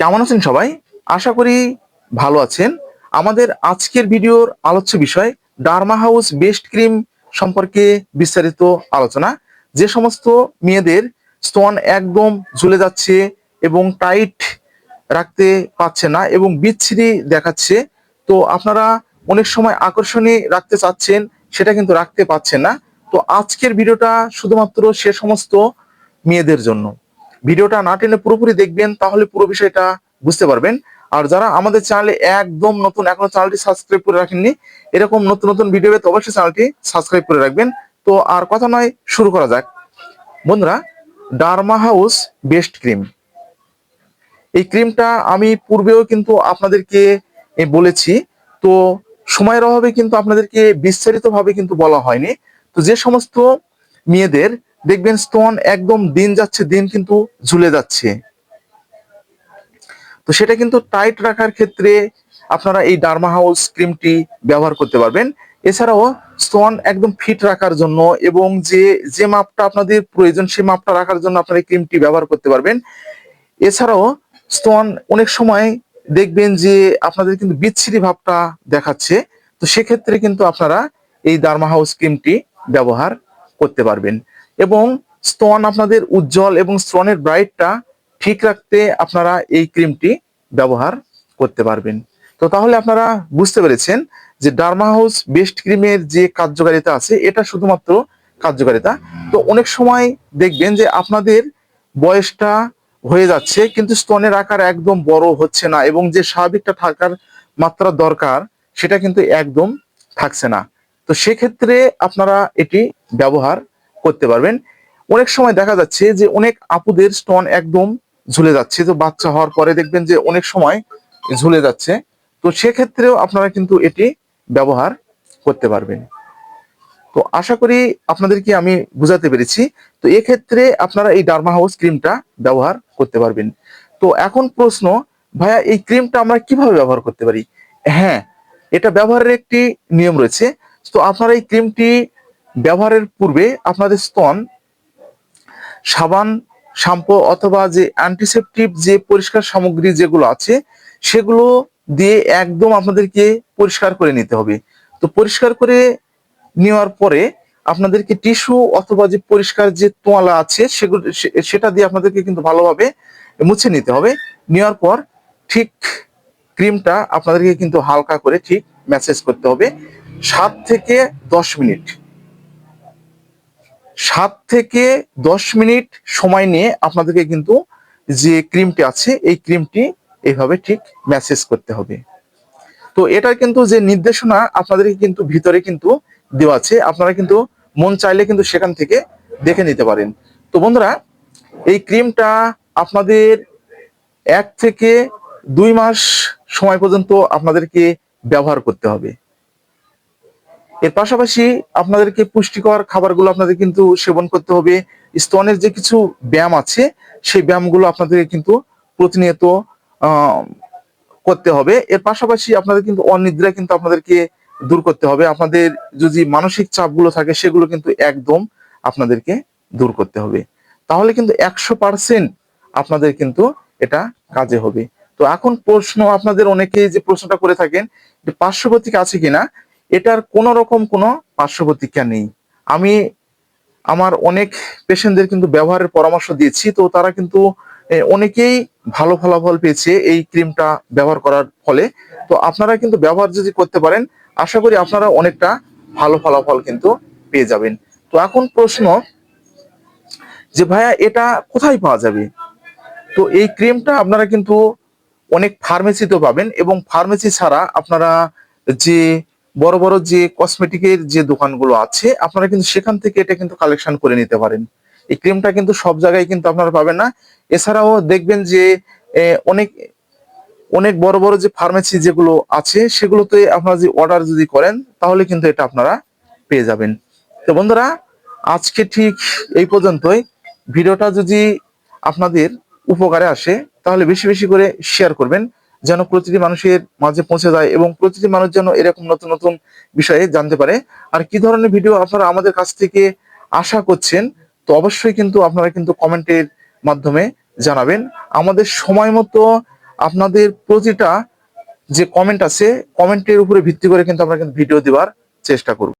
কেমন আছেন সবাই? আশা করি ভালো আছেন। আমাদের আজকের ভিডিওর আলোচ্য বিষয় ডার্মা হাউস বেস্ট ক্রিম সম্পর্কে বিস্তারিত আলোচনা। যে সমস্ত মেয়েদের স্তন একদম ঝুলে যাচ্ছে এবং টাইট রাখতে পারছে না এবং বিচ্ছিরি দেখাচ্ছে, তো আপনারা অনেক সময় আকর্ষণী রাখতে চাচ্ছেন, সেটা কিন্তু রাখতে পারছেন না। তো আজকের ভিডিওটা শুধুমাত্র সে সমস্ত মেয়েদের জন্য। ভিডিওটা না টেনে পুরোপুরি দেখবেন, তাহলে পুরো বিষয়টা বুঝতে পারবেন। আর যারা আমাদের চ্যানেলে একদম নতুন, এখনও চ্যানেলটি সাবস্ক্রাইব করে রাখেননি, এরকম নতুন নতুন ভিডিও পেতে অবশ্যই চ্যানেলটি সাবস্ক্রাইব করে রাখবেন। তো আর কথা নয়, শুরু করা যাক। বন্ধুরা, ডার্মা হাউস বেস্ট ক্রিম। এই ক্রিমটা আমি পূর্বেও কিন্তু আপনাদেরকে বলেছি, তো সময়ের অভাবে কিন্তু আপনাদেরকে বিস্তারিতভাবে কিন্তু বলা হয়নি। তো যে সমস্ত মেয়েদের দেখবেন স্তন একদম দিন যাচ্ছে, দিন কিন্তু ঝুলে যাচ্ছে। তো সেটা কিন্তু টাইট রাখার ক্ষেত্রে আপনারা এই ডার্মা হাউস ক্রিমটি ব্যবহার করতে পারবেন। এছাড়াও স্তন একদম ফিট রাখার জন্য এবং যে যে মাপটা আপনাদের প্রয়োজন সেই মাপটা রাখার জন্য আপনারা এই ক্রিমটি ব্যবহার করতে পারবেন। এছাড়াও স্তন অনেক সময় দেখবেন যে আপনাদের কিন্তু বিচ্ছিরি ভাবটা দেখাচ্ছে। তো সেক্ষেত্রে কিন্তু আপনারা এই ডার্মা হাউস ক্রিমটি ব্যবহার করতে পারবেন। এবং স্তন আপনাদের উজ্জ্বল এবং স্তনের ব্রাইটটা ঠিক রাখতে আপনারা এই ক্রিমটি ব্যবহার করতে পারবেন। তো তাহলে আপনারা বুঝতে পেরেছেন যে ডার্মা হাউস বেস্ট ক্রিমের যে কার্যকারিতা আছে, এটা শুধুমাত্র কার্যকারিতা। তো অনেক সময় দেখবেন যে আপনাদের বয়সটা হয়ে যাচ্ছে, কিন্তু স্তনের আকার একদম বড় হচ্ছে না এবং যে স্বাভাবিকটা থাকার মাত্রা দরকার, সেটা কিন্তু একদম থাকছে না। তো সেক্ষেত্রে আপনারা এটি ব্যবহার করতে পারবেন। অনেক সময় দেখা যাচ্ছে যে অনেক আপুদের স্টোন একদম ঝুলে যাচ্ছে। তো বাচ্চা হওয়ার পরে দেখবেন যে অনেক সময় ঝুলে যাচ্ছে। তো সেক্ষেত্রেও আপনারা কিন্তু এটি ব্যবহার করতে পারবেন। তো আশা করি আপনাদেরকে আমি বুঝাতে পেরেছি। তো এক্ষেত্রে আপনারা এই ডার্মা হাউস ক্রিমটা ব্যবহার করতে পারবেন। তো এখন প্রশ্ন, ভাইয়া এই ক্রিমটা আমরা কীভাবে ব্যবহার করতে পারি? হ্যাঁ এটা ব্যবহারের একটি নিয়ম রয়েছে। তো আপনারা এই ক্রিমটি ব্যবহারের পূর্বে আপনাদের স্তন, সাবান, শ্যাম্পু অথবা যে অ্যান্টিসেপটিভ যে পরিষ্কার সামগ্রী যেগুলো আছে, সেগুলো দিয়ে একদম আপনাদেরকে পরিষ্কার করে নিতে হবে। তো পরিষ্কার করে নেওয়ার পরে আপনাদেরকে টিস্যু অথবা যে পরিষ্কার যে তোয়ালা আছে সেগুলো সেটা দিয়ে আপনাদেরকে কিন্তু ভালোভাবে মুছে নিতে হবে। নেওয়ার পর ঠিক ক্রিমটা আপনাদেরকে কিন্তু হালকা করে ঠিক ম্যাসেজ করতে হবে। সাত থেকে দশ মিনিট। সাত থেকে দশ মিনিট সময় নিয়ে আপনাদেরকে কিন্তু যে ক্রিমটি আছে, এই ক্রিমটি এইভাবে ঠিক ম্যাসেজ করতে হবে। তো এটার কিন্তু যে নির্দেশনা আপনাদেরকে কিন্তু ভিতরে কিন্তু দেওয়া আছে। আপনারা কিন্তু মন চাইলে কিন্তু সেখান থেকে দেখে নিতে পারেন। তো বন্ধুরা, এই ক্রিমটা আপনাদের এক থেকে দুই মাস সময় পর্যন্ত আপনাদেরকে ব্যবহার করতে হবে। এর পাশাপাশি আপনাদেরকে পুষ্টিকর খাবারগুলো আপনাদের কিন্তু সেবন করতে হবে। স্তনের যে কিছু ব্যায়াম আছে, সেই ব্যায়ামগুলো আপনাদেরকে কিন্তু প্রতিনিয়ত করতে হবে। এর পাশাপাশি আপনাদের কিন্তু অনিদ্রা কিন্তু আপনাদেরকে দূর করতে হবে। আপনাদের যদি মানসিক চাপগুলো থাকে, সেগুলো কিন্তু একদম আপনাদেরকে দূর করতে হবে। তাহলে কিন্তু একশো পার্সেন্ট আপনাদের কিন্তু এটা কাজে হবে। তো এখন প্রশ্ন, আপনাদের অনেকেই যে প্রশ্নটা করে থাকেন যে পার্শ্ব প্রতিক্রিয়া আছে কিনা এটার কোনো রকম কোনো পার্শ্ব প্রতিক্রিয়া নেই। আমি আমার অনেক পেশেন্টদের কিন্তু ব্যবহারের পরামর্শ দিয়েছি, তো তারা কিন্তু অনেকেই ভালো ফলাফল পেয়েছে এই ক্রিমটা ব্যবহার করার ফলে। তো আপনারা কিন্তু ব্যবহার যদি করতে পারেন, আশা করি আপনারা অনেকটা ভালো ফলাফল কিন্তু পেয়ে যাবেন। তো এখন প্রশ্ন যে ভাইয়া এটা কোথায় পাওয়া যাবে? তো এই ক্রিমটা আপনারা কিন্তু অনেক ফার্মেসিতেও পাবেন এবং ফার্মেসি ছাড়া আপনারা যে বড় বড় যে কসমেটিকের যে দোকানগুলো আছে, আপনারা কিন্তু সেখান থেকে এটা কিন্তু কালেকশন করে নিতে পারেন। এই ক্রিমটা কিন্তু সব জায়গায় কিন্তু আপনারা পাবেন না। এছাড়াও দেখবেন যে অনেক অনেক বড় বড় যে ফার্মেসি যেগুলো আছে, সেগুলোতে আপনারা যদি অর্ডার যদি করেন, তাহলে কিন্তু এটা আপনারা পেয়ে যাবেন। তো বন্ধুরা, আজকে ঠিক এই পর্যন্তই। ভিডিওটা যদি আপনাদের উপকারে আসে, তাহলে বেশি বেশি করে শেয়ার করবেন। যেন প্রতিটি মানুষের মাঝে পৌঁছে যায় এবং প্রতিটি মানুষ যেন এরকম নতুন নতুন বিষয়ে জানতে পারে। আর কি ধরনের ভিডিও আপনারা আমাদের কাছ থেকে আশা করছেন, তো অবশ্যই কিন্তু আপনারা কিন্তু কমেন্টের মাধ্যমে জানাবেন। আমাদের সময় মতো আপনাদের প্রতিটা যে কমেন্ট আছে, কমেন্টের উপরে ভিত্তি করে কিন্তু আমরা কিন্তু ভিডিও দেওয়ার চেষ্টা করব।